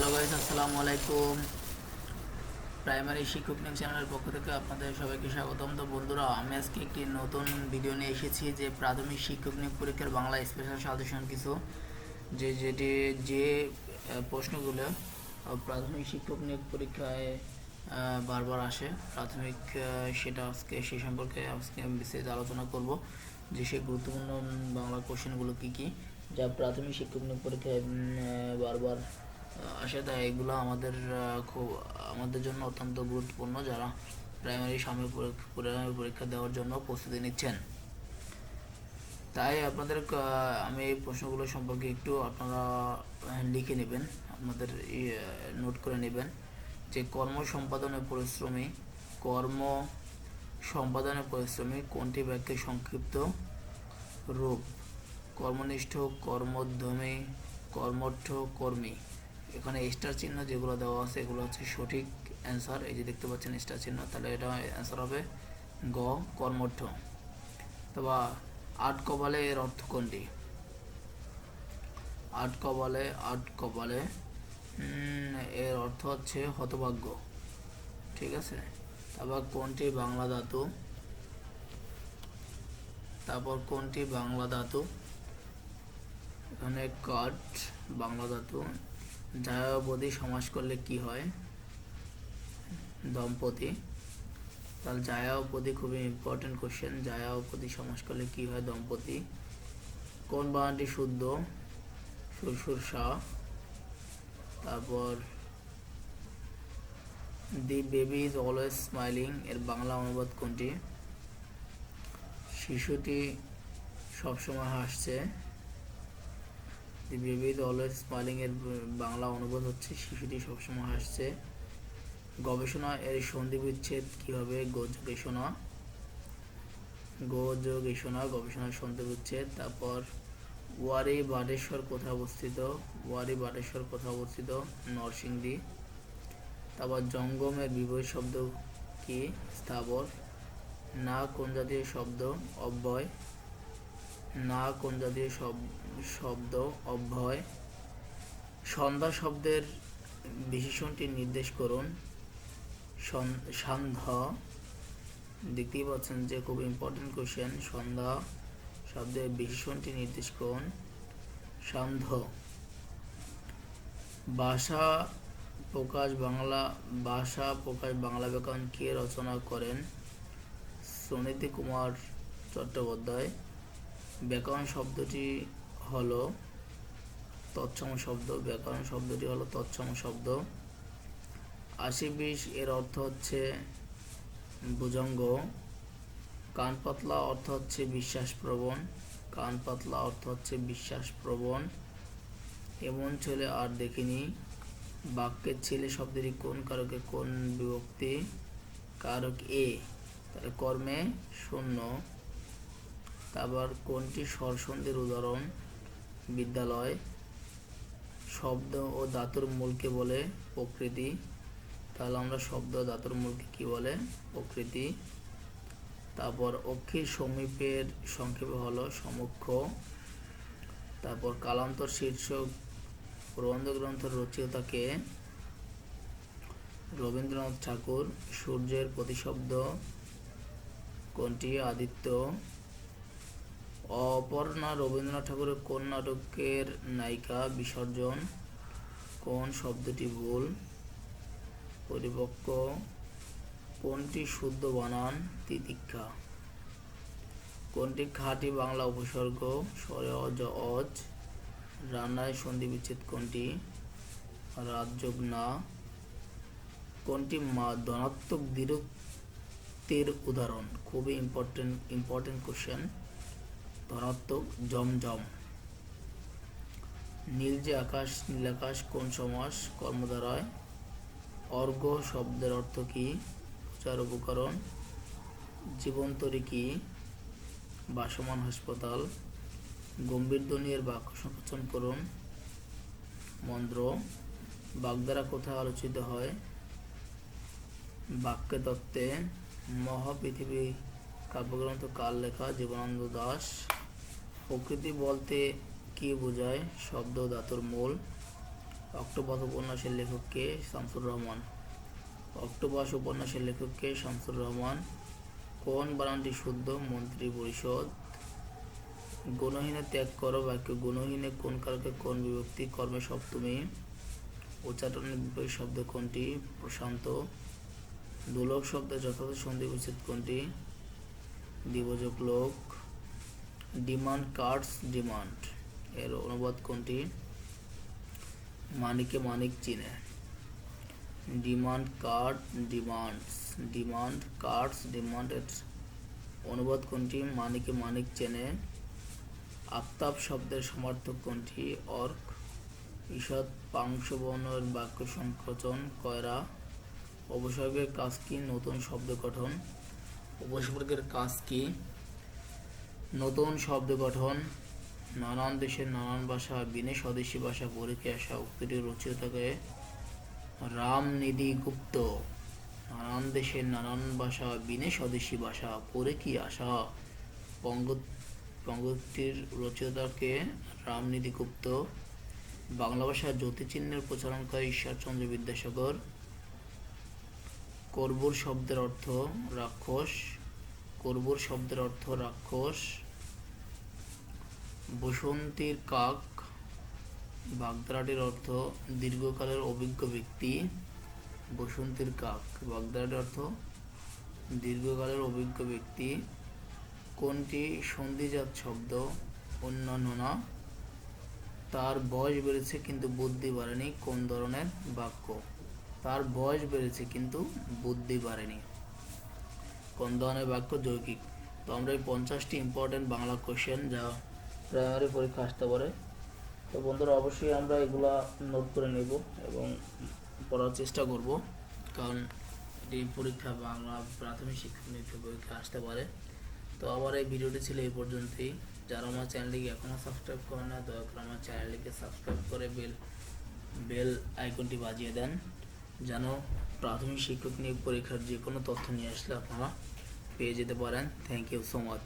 Hello guys আসসালামু আলাইকুম primary শিক্ষক নিউজ চ্যানেলের পক্ষ থেকে আপনাদের সবাইকে স্বাগতম। তো বন্ধুরা, আমি আজকে একটি নতুন ভিডিও নিয়ে এসেছি যে প্রাথমিক শিক্ষক নিয়োগ পরীক্ষার বাংলা স্পেশাল সাজেশন কিছু। যে যেটি যে প্রশ্নগুলো প্রাথমিক শিক্ষক নিয়োগ পরীক্ষায় বারবার আসে, প্রাথমিক সেটা আজকে, সে সম্পর্কে আজকে আমি বিস্তারিত আলোচনা করব যে সেই গুরুত্বপূর্ণ বাংলা কোশ্চেনগুলো কী কী, যা প্রাথমিক শিক্ষক নিয়োগ পরীক্ষায় বারবার তাই এগুলো আমাদের খুব, আমাদের জন্য অত্যন্ত গুরুত্বপূর্ণ যারা প্রাইমারি পরীক্ষা প্রাইমারি পরীক্ষা দেওয়ার জন্য প্রস্তুতি নিচ্ছেন। তাই আপনাদের আমি এই প্রশ্নগুলো সম্পর্কে একটু আপনারা লিখে নেবেন, আপনাদের নোট করে নেবেন যে কর্ম সম্পাদনের পরিশ্রমী, কর্ম সম্পাদনের পরিশ্রমী কোনটি বাক্যের সংক্ষিপ্ত রূপ? কর্মনিষ্ঠ, কর্মোদ্যমী, কর্মঠ, কর্মী। এখানে স্টার চিহ্ন যেগুলো দেওয়া আছে, এগুলো হচ্ছে সঠিক অ্যান্সার এই যে দেখতে পাচ্ছেন স্টার চিহ্ন, তাহলে এটা অ্যান্সার হবে গ, কর্মঠ। অথবা আট কপালে এর অর্থ কোনটি? আট কপালে আট কপালে এর অর্থ হচ্ছে হতভাগ্য। ঠিক আছে? তারপর কোনটি? বাংলা ধাতু। তারপর কোনটি? বাংলা ধাতু। এখানে কাঠ বাংলা ধাতু। জায়াবধি সমাস করলে কি হয়? দম্পতি। তাহলে জায়াবধি খুবই ইম্পর্টেন্ট কোশ্চেন জায়াবধি সমাস করলে কি হয় দম্পতি? কোন বানানটি শুদ্ধ? সুরসুর শাহ। তারপর, the baby is always smiling এর বাংলা অনুবাদ কোনটি? শিশুটি সবসময় হাসছে। The baby is always smiling এর বাংলা অনুবাদ হচ্ছে, শিশুটি সবসময় হাসছে গবেষণা এর সন্ধি বিচ্ছেদ কি হবে গবেষণা গবেষণা গবেষণার সন্ধি বিচ্ছেদ। তারপর, ওয়ারি বাটেশ্বর কোথায় অবস্থিত? ওয়ারি বাটেশ্বর কোথায় অবস্থিত? নরসিংদী। তারপর জঙ্গমের বিবয় শব্দ কি? স্থাবর। না কোন জাতীয় শব্দ? অব্যয়। না কোন জাতীয় শব- শব্দ অব্যয় সন্ধ্যা শব্দের বিশেষণটি নির্দেশ করুন। সন- সান্ধ্যা। দেখতেই পাচ্ছেন যে খুব ইম্পর্টেন্ট কোশ্চেন সন্ধ্যা শব্দের বিশেষণটি নির্দেশ করুন। সান্ধ্য। ভাষা প্রকাশ বাংলা, ভাষা প্রকাশ বাংলা ব্যাকরণ কে রচনা করেন? সুনীতি কুমার চট্টোপাধ্যায়। ব্যাকরণ শব্দটি হলো তৎসম শব্দ, ব্যাকরণ শব্দটি হলো তৎসম শব্দ। আশি বিশ এর অর্থ হচ্ছে ভুজঙ্গ। কান পাতলা অর্থ হচ্ছে বিশ্বাস প্রবণ। কান পাতলা অর্থ হচ্ছে বিশ্বাস প্রবণ। এমন ছেলে আর দেখিনি। বাক্যের ছেলে শব্দটি কোন কারকে, কোন বিভক্তি? কারক এ, তাহলে কর্মে শূন্য। তারপর কোনটি স্বরসন্ধির উদাহরণ? বিদ্যালয়। শব্দ ও ধাতুর মূলকে বলে প্রকৃতি। তাহলে আমরা শব্দ ধাতুর মূলকে কি বলে? প্রকৃতি। তারপর অক্ষির সমীপের সংক্ষেপে হলো সমক্ষ তারপর কালান্তর শীর্ষক প্রবন্ধ গ্রন্থের রচয়িতাকে রবীন্দ্রনাথ ঠাকুর সূর্যের প্রতিশব্দ কোনটি আদিত্য? অপর্ণা রবীন্দ্রনাথ ঠাকুরের কোন নাটকের নায়িকা বিসর্জন? কোন শব্দটি ভুল? পরিপক্ক। কোনটি শুদ্ধ বানান? তিতিক্ষা। কোনটি খাঁটি বাংলা উপসর্গ? স্বরে অজ। অজ রান্নায় সন্ধি বিচ্ছেদ কোনটি? রাজযোগ না। কোনটি মা ধনাত্মক দৃঢ়ত্বের উদাহরণ? খুবই ইম্পর্টেন্ট ইম্পর্টেন্ট কোশ্চেন ধনাত্মক, জমজম। নীল যে আকাশ, নীল আকাশ কোন সমাস? কর্মধারায়। অর্ঘ শব্দের অর্থ কি? চার উপকরণ। জীবন্তরী কি? বাসমান হাসপাতাল। গম্ভীর ধ্বনির বাক্য সংকোচন করুন। মন্ত্র, বাগধারা কোথায় আলোচিত হয়? বাক্যে তত্ত্বে, মহাপৃথিবী কাব্যগ্রন্থ কাল লেখা? জীবনানন্দ দাস। প্রকৃতি বলতে কি বোঝায়? শব্দ ধাতুর মূল। অক্টোপাস উপন্যাসের লেখক কে? শামসুর রহমান। অক্টোপাস উপন্যাসের লেখক কে? শামসুর রহমান। কোন বানানটি শুদ্ধ? মন্ত্রী পরিষদ। গুণহীনে ত্যাগ করো বাক্য। গুণহীনে কোন কারকে? কোন বিভক্তি? কর্মে সপ্তমী উচ্চারণের বিপরীত শব্দ কোনটি? প্রশান্ত। দুলোক শব্দের যথাযথ সন্ধি উচিত কোনটি? দিবযোগ লোক। ডিমান্ড কার্ডস ডিমান্ড এর অনুবাদ কোনটি? মানিকে মানিক চিনে। Demand card demands demand cards demand এর অনুবাদ কোনটি? মানিকে মানিক চেনে। আফতাব শব্দের সমার্থক কোনটি? অর্ক, ঈষৎ পাংশবর্ণের বাক্য সংকোচন, কয়রা উপসর্গের কাজ কি? নতুন শব্দ গঠন। উপসর্গের কাজ কি? নতুন শব্দ গঠন, নানান দেশের নানান ভাষা, বিনে স্বদেশী ভাষা পরীক্ষে আসা উক্তিটি রচিতকে রামনিধি গুপ্ত। নানান দেশের নানান ভাষা, বিনে স্বদেশী ভাষা পরে কি আসা বঙ্গ বঙ্গটির রচয়িতাকে রামনিধি গুপ্ত। বাংলা ভাষার জ্যোতিচিহ্নের প্রচারণকারী ঈশ্বরচন্দ্র বিদ্যাসাগর। কর্বুর শব্দের অর্থ রাক্ষস। কর্বুর শব্দের অর্থ রাক্ষস। বসন্তীর কাক, বাগদারাটির অর্থ দীর্ঘকালের অভিজ্ঞ ব্যক্তি। বসন্তীর কাক, বাগদারাটির অর্থ দীর্ঘকালের অভিজ্ঞ ব্যক্তি। কোনটি সন্ধিজাত শব্দ? অন্যান্য না। তার বয়স বেড়েছে কিন্তু বুদ্ধি বাড়েনি। কোন ধরনের বাক্য? তার বয়স বেড়েছে কিন্তু বুদ্ধি বাড়েনি। কোন ধরনের বাক্য যৌগিক। তো আমরা এই পঞ্চাশটি ইম্পর্টেন্ট বাংলা কোশ্চেন যা প্রাইমারি পরীক্ষা আসতে পারে। তো বন্ধুরা, অবশ্যই আমরা এগুলা নোট করে নেব এবং পড়ার চেষ্টা করব, কারণ এটি পরীক্ষা বাংলা প্রাথমিক শিক্ষা পরীক্ষা আসতে পারে। তো আবার এই ভিডিওটি ছিল এই পর্যন্তই। যারা আমার চ্যানেলটিকে এখনও সাবস্ক্রাইব করে না, দয়া করে আমার চ্যানেলটিকে সাবস্ক্রাইব করে বেল বেল আইকনটি বাজিয়ে দেন, যেন প্রাথমিক শিক্ষক নিয়োগ পরীক্ষার যে কোনো তথ্য নিয়ে আসলে আপনারা পেয়ে যেতে পারেন। Thank you so much